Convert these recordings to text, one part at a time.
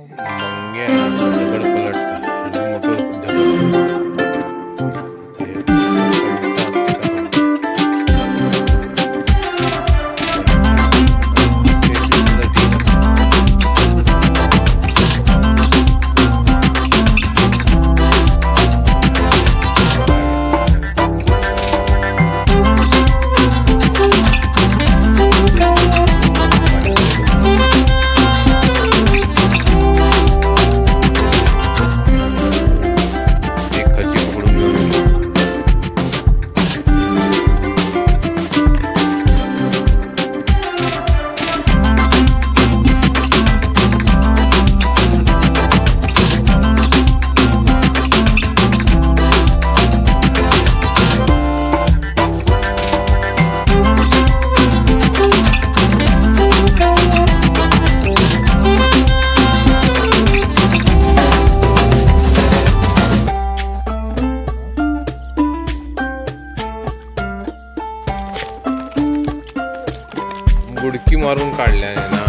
मंगे दगड बुडकी मारून काढल्या ना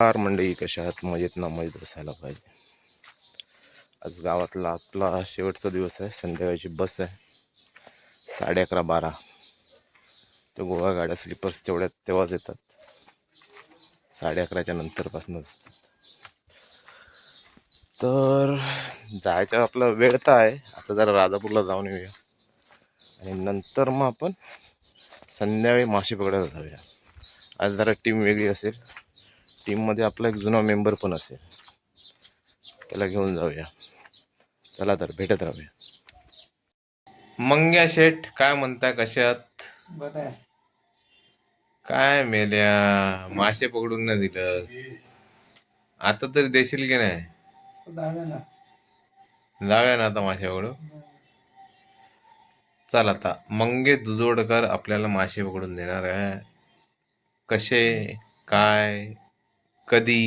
कार मंडळी कशा आहात? मजेत ना? मजेत बसायला पाहिजे. आज गावातला आपला शेवटचा दिवस आहे. संध्याकाळची बस आहे. साडे अकरा बारा. तर गोवा गाड्या स्लीपर्स तेवढ्यात तेव्हाच येतात. साडे अकराच्या नंतरपासूनच. असतात तर जायचा आपला वेळ तर आहे. आता जरा राजापूरला जाऊन येऊया. आणि नंतर मग आपण संध्याकाळी मासे पकडायला जाऊया. आज जरा टीम वेगळी असेल. टीममध्ये आपला एक जुना मेंबर पण असेल. त्याला घेऊन जाऊया. चला तर भेटत राहूया. मंग्या शेठ काय म्हणताय? कशात काय मेल्या? मासे पकडून नाही दिलं आता तरी देशील की नाही? दहाव्या ना ना आता मासे चल आता मंगे दुधोडकर आपल्याला मासे पकडून देणार आहे. कसे काय कधी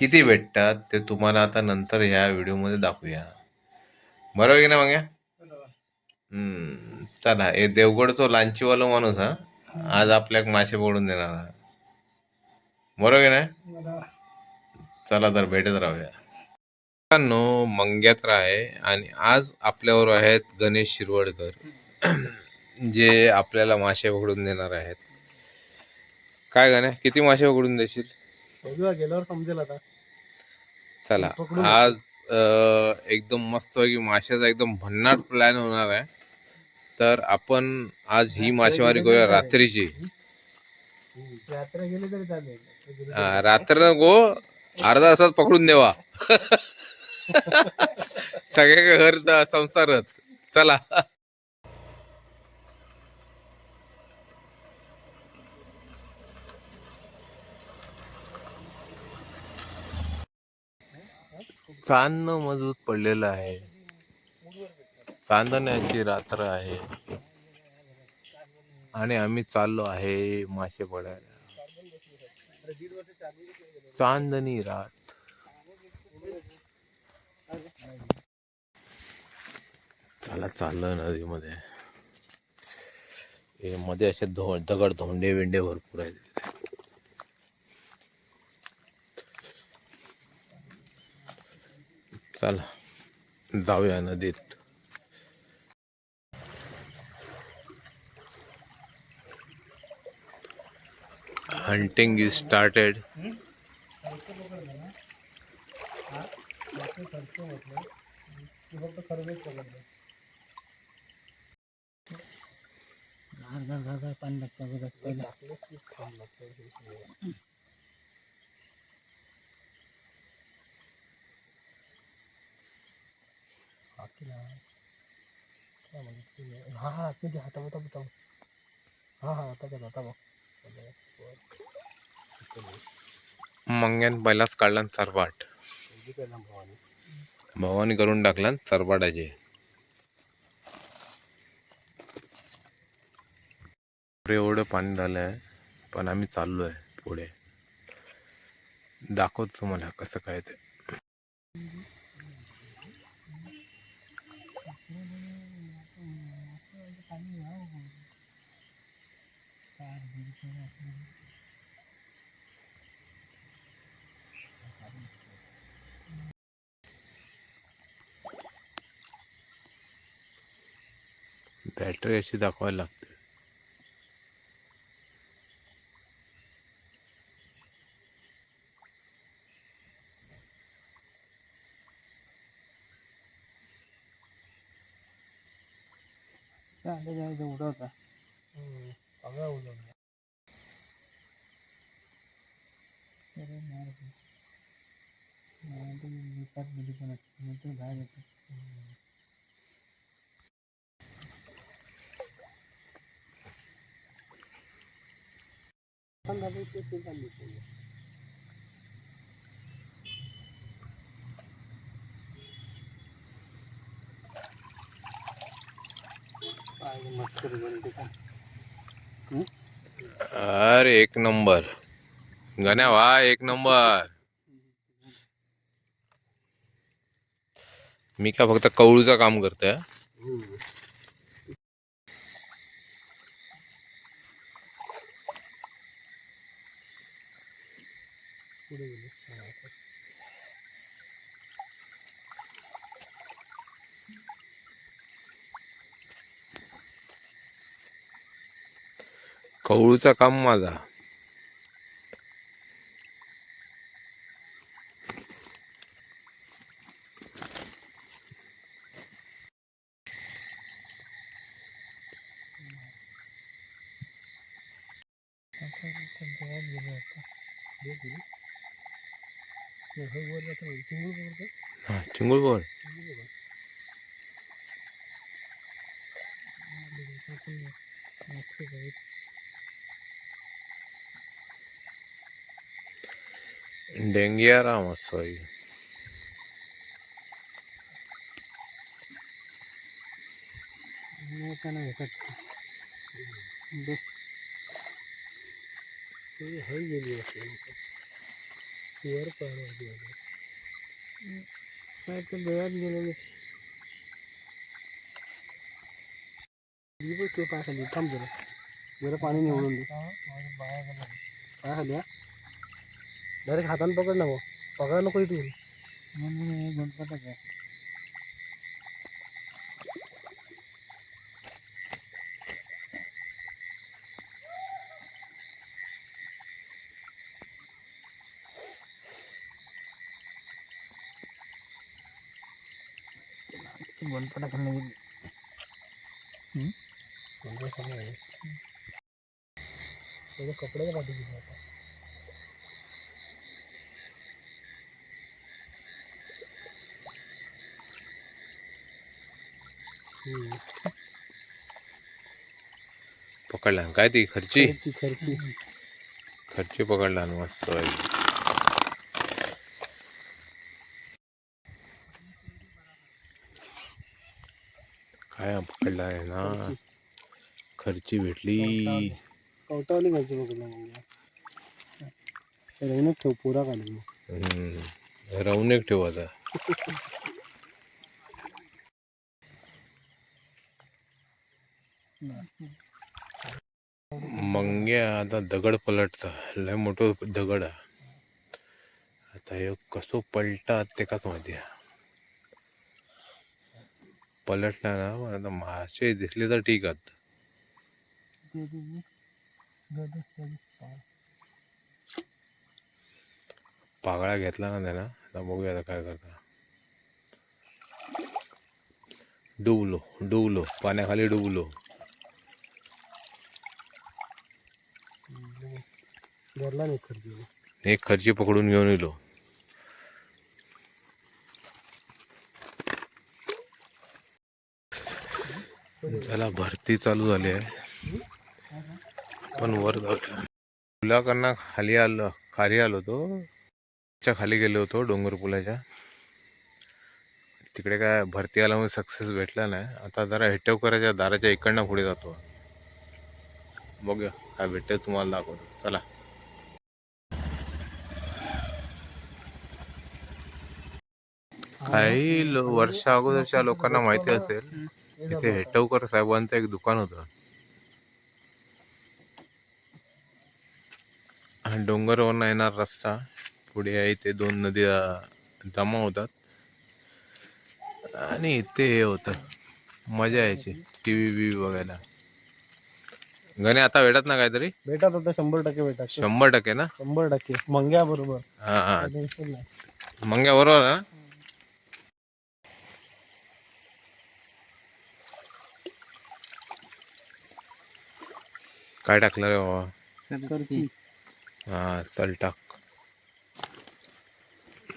किती भेटतात ते तुम्हाला आता नंतर ह्या व्हिडिओमध्ये दाखवूया. बरोबर की ना हम्म चला हे देवगडचो लांचीवाला माणूस हा. आज आपल्याक मासे पकडून देणार हा बरोबर की बरोबर चला तर भेटत राहूया. मित्रांनो मंग्यात्र आहे आणि आज आपल्यावर आहेत गणेश शिरवडकर जे आपल्याला मासे पकडून देणार आहेत. काय गण्या किती मासे पकडून देशील? गेल्यावर समजेल आता. चला आज एकदम मस्त माशाचा एकदम भन्नाट प्लॅन होणार आहे. तर आपण आज ही मासेमारी करूया रात्रीची. रात्र गो अर्धा तासात पकडून देवा. सगळे घर संसारच. चला. चांदणं मजबूत पडलेलं आहे. चांदण्याची रात्र आहे. आणि आम्ही चाललो आहे मासे पडायला चांदणी रात. चला चाललं नदीमध्ये. हे मध्ये असे धो दगड धोंडे विंडे भरपूर आहेत. चला जाऊया नदीत. हंटिंग इज स्टार्टेड फक्त खरंच पकडलं घार घार घार पाणी लागतं बघा पहिला हा हा किती हाता बता बता हा हा आता बघ बघ मंग्यान पहिलाच काढला न चरबाट भवानी करून टाकला न एवढं पाणी झालं आहे पण आम्ही चाललो आहे पुढे. दाखवतो तुम्हाला कसं काय ते. बॅटरी अशी दाखवायला लागते. चालेल जायचं उडवता सगळं उडवलं अरे नाही रे. नाही तर विकत गेली पण असते. नंतर बाहेर येते पण झालं ते ते चालली होती. काय मस्त बनते का अरे एक नंबर. गण्या वा एक नंबर. मी का फक्त कवळूचं काम करतोय पुढे कवळूचा काम माझा. आता चिंगूळ चिंगूळ बोल. चिंगूळ बघा. हा, बघा, आपण मस्त जाऊ. डेंगिया राम असं आहे. नाही का नाही भेटत बघ ते हे गेली असेल वर पाहण्याची काय तर देवात गेलेले बघ डायरेक्ट हातानं पकड ना भाऊ. पकडा नको इथून. गणपतच आहे. गणपता खाल्ला गेली कपड्याच्या पाठी होता पकडला. काय ती? खर्ची? खर्ची खर्ची. खर्ची पकडला मस्त. काय पकडला आहे ना? खर्ची. भेटली. कवटावली बघितलं मग रवीनच ठेव पुरा काढून एक ठेव आता. मंग्या आता दगड पलटता लय मोठो दगड आहे. आता ह्यो कसो पलटात तेकाच माहिती आहे? पलटला ना आता मासे दिसले तर ठीक आहेत. पागळा घेतला ना त्यानं. आता बघूया आता काय करता डुबलो डुबलो. पाण्याखाली डुबलो. धरला नाही खर्ची एक खर्ची पकडून घेऊन येलो. त्याला भरती चालू झाली आहे. पण वर जाऊया पुलाकडनं खाली आलो खाली आलो तो च्या खाली गेलो होतो डोंगर पुलाच्या. तिकडे काय भरती आल्यामुळे सक्सेस भेटला नाही. आता जरा हेटवकराच्या दाराच्या इकडनं पुढे जातो. बघूया काय भेटते तुम्हाला दाखवतो. चला. काही वर्षा अगोदरच्या लोकांना माहिती असेल इथे हेटवकर साहेबांचं एक दुकान होतं. हा डोंगरवरनं येणार रस्ता पुढे आहे ते दोन नद्या जमा होतात. आणि इथे हे होतं. मजा यायची टी व्ही बी बघायला. गणे आता भेटत ना काहीतरी? भेटत होता शंभर टक्के भेटत. शंभर टक्के ना? शंभर टक्के. मंग्या बरोबर. हा हा. मंग्या बरोबर ना? काय टाकलं रे बाबा? हा चल टाक.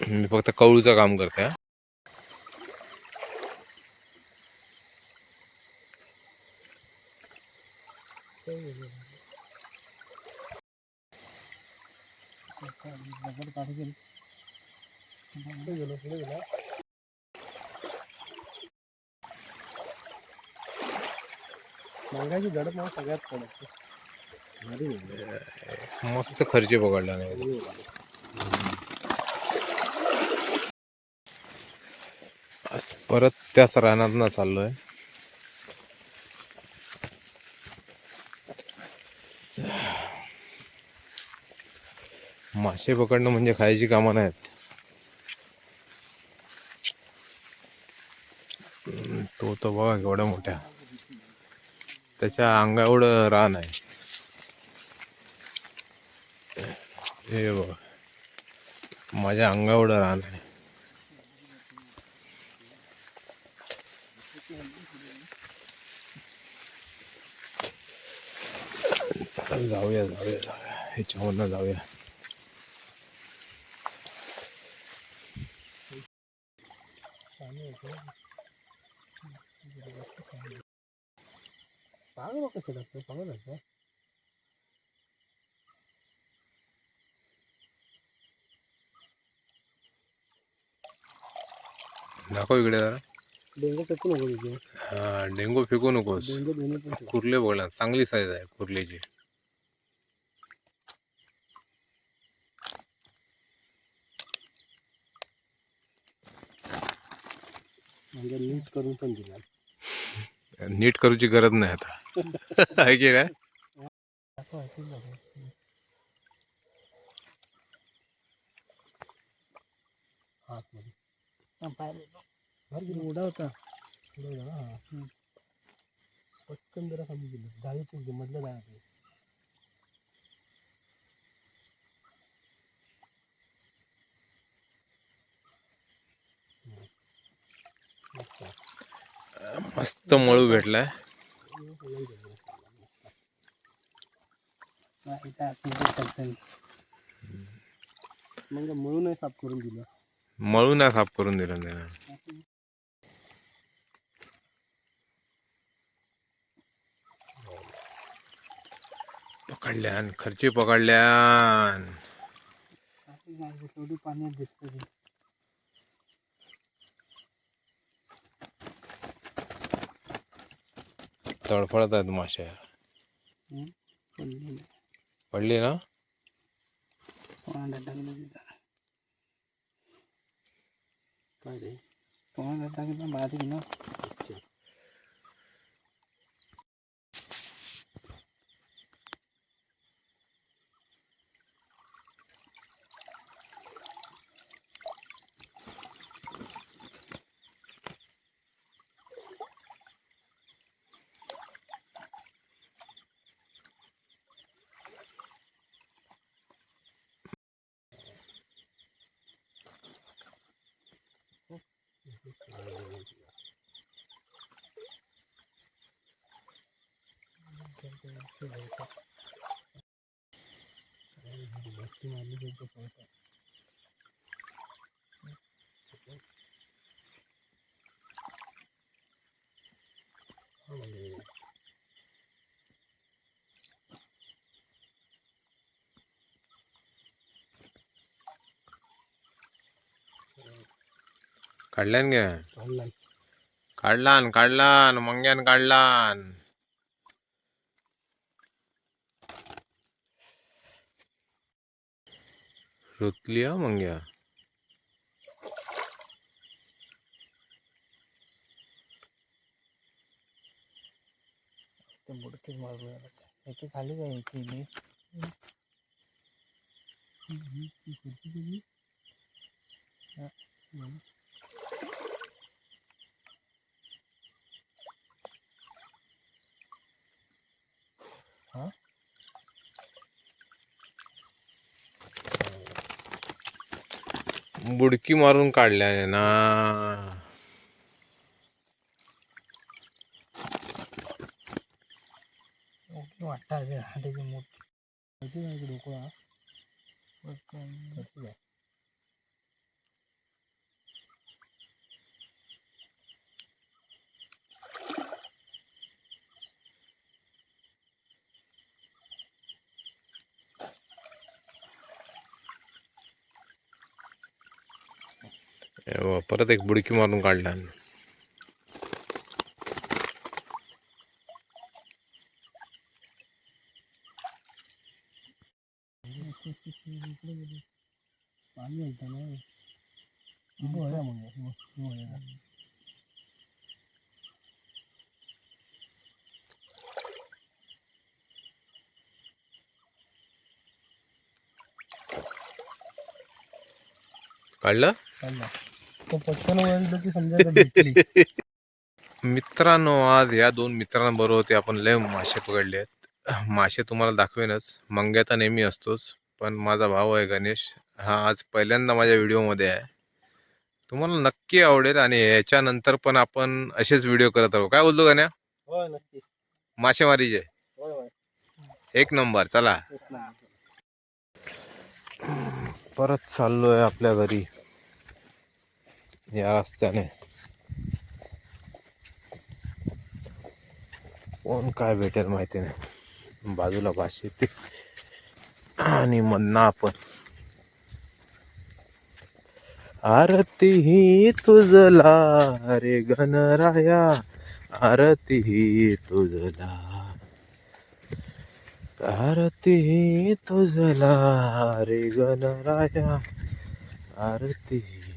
मी फक्त कवळूचं काम करते हा. मंगाची झडप मला सगळ्यात आहे. मस्त खर्च पकडला नाही परत त्याच रानात चाललोय. मासे पकडणं म्हणजे खायची कामं नाहीत. तो तर बघा केवढ्या मोठ्या. त्याच्या अंगा एवढं रान आहे. हे बघा माझ्या अंगा एवढं रान आहे चल जाऊया जाऊया जाऊया ह्याच्यामधनं जाऊया पाणी येतं. पाग बघ कसं लागतं पागल लागतं दाखव इकडे जरा. डेंगू फेकू नको तिथे हा डेंगू फेकू नकोस. डेंगू पण. कुर्ले बघा चांगली साईज आहे कुर्लीची. म्हणजे नीट करून पण दिला. नीट करूची गरज नाही आता. आहे की काय. आतमध्ये हा. पटकन जरा कमी गेलं दहावीच मधलं दहा मस्त मळू भेटलाय. मग म्हणून नाही साफ करून दिलं. मळू ना साफ करून दिलं त्यानं. पकडल्यान खर्ची पकडल्यान. पाण्यात दिसत तडफडत आहेत माश्या पडली ना? 봐야 돼. 동안 갔다 하긴 좀 봐야 되겠나? 그치. काढल्यान गे ऑनलाईन काढलान काढलान मंग्यान काढलान रुतल्या मंग्या बुडकीच मारून याची खाली जायची मी? हां? बुडकी मारून काढल्या ना. मोठी वाटतं आहे मोठी. माहिती नाही की डोकं हा कसं आहे? हे बघ, परत एक बुडकी मारून काढला? काढलं. मित्रांनो आज या दोन मित्रांबरोबर ते आपण लय मासे पकडले आहेत. मासे तुम्हाला दाखवेनच. मंग्या तर नेहमी असतोच पण माझा भाऊ आहे गणेश. हा आज पहिल्यांदा माझ्या व्हिडिओमध्ये आहे. तुम्हाला नक्की आवडेल आणि याच्यानंतर पण आपण असेच व्हिडिओ करत राहू. काय बोलतो गण्या? मासेमारीचे. एक नंबर चला. परत चाललोय आपल्या घरी. या रस्त्याने कोण काय भेटेल माहिती नाही बाजूला भाषे येते आणि म्हणणं आपण आरती ही तुझला रे गणराया आरती ही तुझला आरती ही तुझला रे गणराया आरती ही